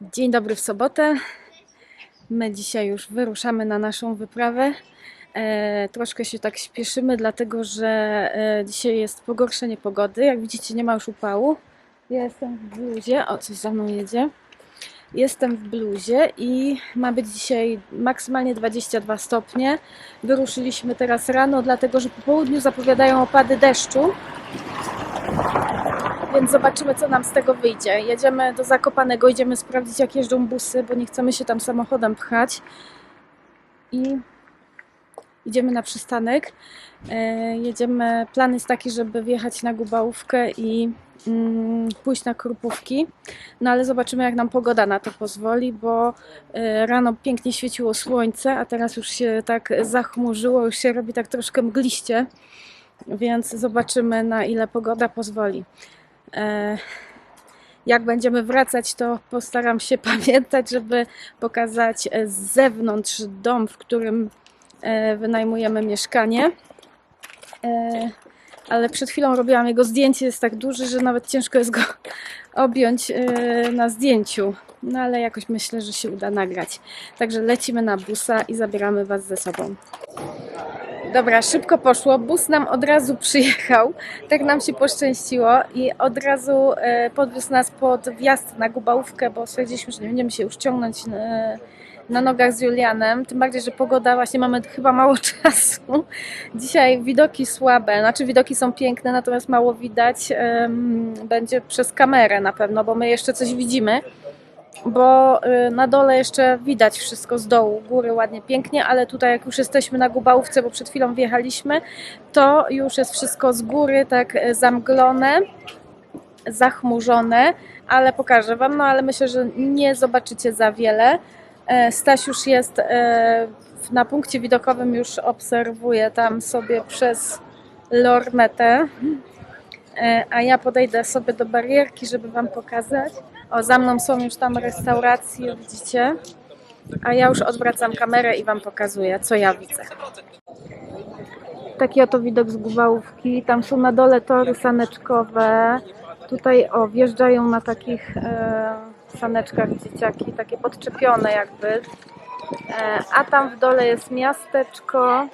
Dzień dobry w sobotę. My dzisiaj już wyruszamy na naszą wyprawę. E, troszkę się tak śpieszymy, dlatego że e, dzisiaj jest pogorszenie pogody. Jak widzicie, nie ma już upału. Ja jestem w bluzie. O, coś za mną jedzie. Jestem w bluzie i ma być dzisiaj maksymalnie 22 stopnie. Wyruszyliśmy teraz rano, dlatego że po południu zapowiadają opady deszczu. Więc zobaczymy, co nam z tego wyjdzie. Jedziemy do Zakopanego, idziemy sprawdzić, jak jeżdżą busy, bo nie chcemy się tam samochodem pchać. I idziemy na przystanek. E, jedziemy, plan jest taki, żeby wjechać na Gubałówkę i mm, pójść na Krupówki. No ale zobaczymy, jak nam pogoda na to pozwoli, bo e, rano pięknie świeciło słońce, a teraz już się tak zachmurzyło, już się robi tak troszkę mgliście. Więc zobaczymy, na ile pogoda pozwoli. E, Jak będziemy wracać, to postaram się pamiętać, żeby pokazać e, z zewnątrz dom, w którym e, wynajmujemy mieszkanie. Ale przed chwilą robiłam jego zdjęcie, jest tak duży, że nawet ciężko jest go objąć na zdjęciu. No ale jakoś myślę, że się uda nagrać. Także lecimy na busa i zabieramy Was ze sobą. Dobra, szybko poszło. Bus nam od razu przyjechał. Tak nam się poszczęściło i od razu e, podwiózł nas pod wjazd na Gubałówkę, bo stwierdziliśmy, że nie będziemy się już ciągnąć na, na nogach z Julianem. Tym bardziej, że pogoda, właśnie mamy chyba mało czasu. Dzisiaj widoki słabe, znaczy widoki są piękne, natomiast mało widać. Będzie przez kamerę na pewno, bo my jeszcze coś widzimy bo y, na dole jeszcze widać wszystko z dołu, góry ładnie, pięknie, ale tutaj jak już jesteśmy na Gubałówce, bo przed chwilą wjechaliśmy, to już jest wszystko z góry tak y, zamglone, zachmurzone, ale pokażę Wam, no ale myślę, że nie zobaczycie za wiele. E, Staś już jest e, na punkcie widokowym, już obserwuje tam sobie przez lornetę, E, a ja podejdę sobie do barierki, żeby Wam pokazać. O, za mną są już tam restauracje, widzicie? A ja już odwracam kamerę i Wam pokazuję, co ja widzę. Taki oto widok z Gubałówki. Tam są na dole tory saneczkowe. Tutaj o, wjeżdżają na takich e, saneczkach dzieciaki, takie podczepione jakby. E, a tam w dole jest miasteczko.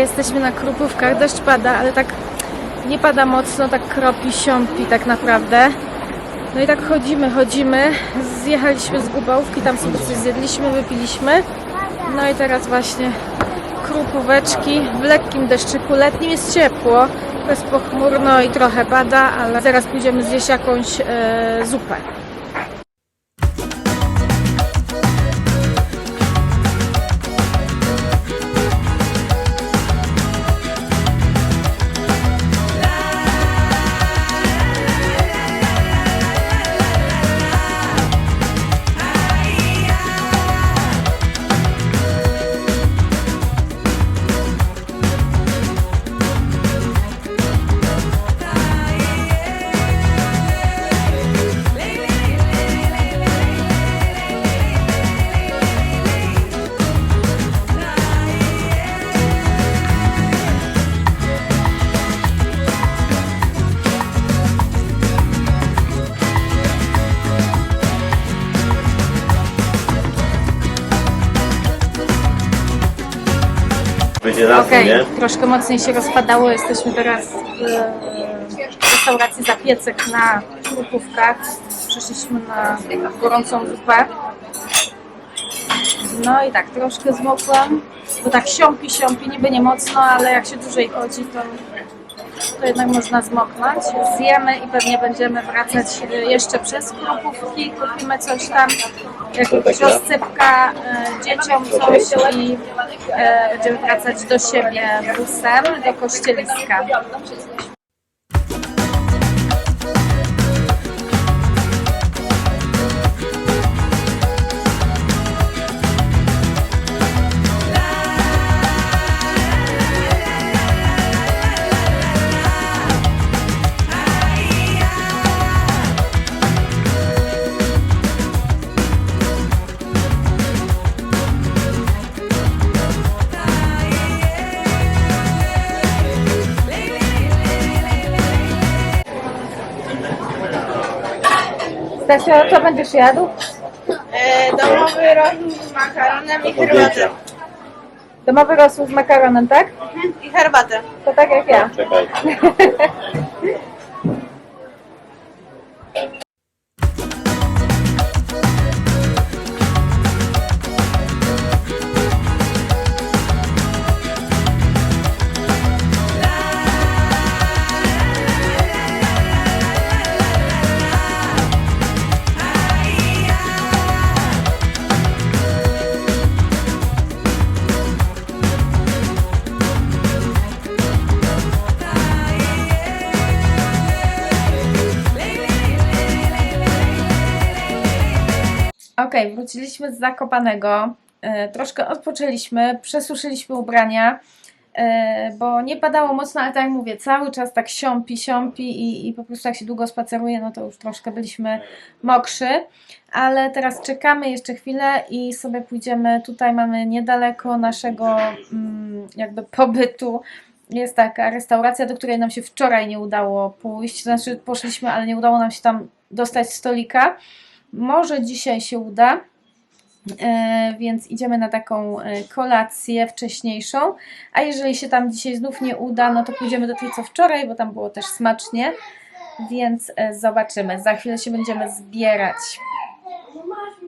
Jesteśmy na Krupówkach, deszcz pada, ale tak nie pada mocno, tak kropi, siąpi tak naprawdę. No i tak chodzimy, chodzimy. Zjechaliśmy z Gubałówki, tam sobie coś zjedliśmy, wypiliśmy. No i teraz właśnie krupóweczki w lekkim deszczyku. Letnim jest ciepło, jest pochmurno i trochę pada, ale zaraz pójdziemy zjeść jakąś e, zupę. Będzie nas, Okej, nie? troszkę mocniej się rozpadało. Jesteśmy teraz w restauracji Zapiecek na Krupówkach. Przyszliśmy na gorącą zupę. No i tak, troszkę zmokłam, bo tak siąpi, siąpi, niby nie mocno, ale jak się dłużej chodzi, to, to jednak można zmoknąć. Zjemy i pewnie będziemy wracać e, jeszcze przez Krupówki, kupimy coś tam, jakąś rozsypka e, dzieciom coś i e, będziemy wracać do siebie busem, do kościeliska. Stasia, co będziesz jadł? E, domowy rosół z makaronem i herbatę. Domowy rosół z makaronem, tak? I herbatę. To tak jak ja. Czekaj. Okej, wróciliśmy z Zakopanego. E, troszkę odpoczęliśmy, przesuszyliśmy ubrania, e, bo nie padało mocno, ale tak jak mówię, cały czas tak siąpi, siąpi i, i po prostu jak się długo spaceruje, no to już troszkę byliśmy mokrzy. Ale teraz czekamy jeszcze chwilę i sobie pójdziemy. Tutaj mamy niedaleko naszego mm, jakby pobytu. Jest taka restauracja, do której nam się wczoraj nie udało pójść. Znaczy poszliśmy, ale nie udało nam się tam dostać stolika. Może dzisiaj się uda, e, więc idziemy na taką e, kolację wcześniejszą. A jeżeli się tam dzisiaj znów nie uda, no to pójdziemy do tej co wczoraj, bo tam było też smacznie. Więc e, zobaczymy. Za chwilę się będziemy zbierać.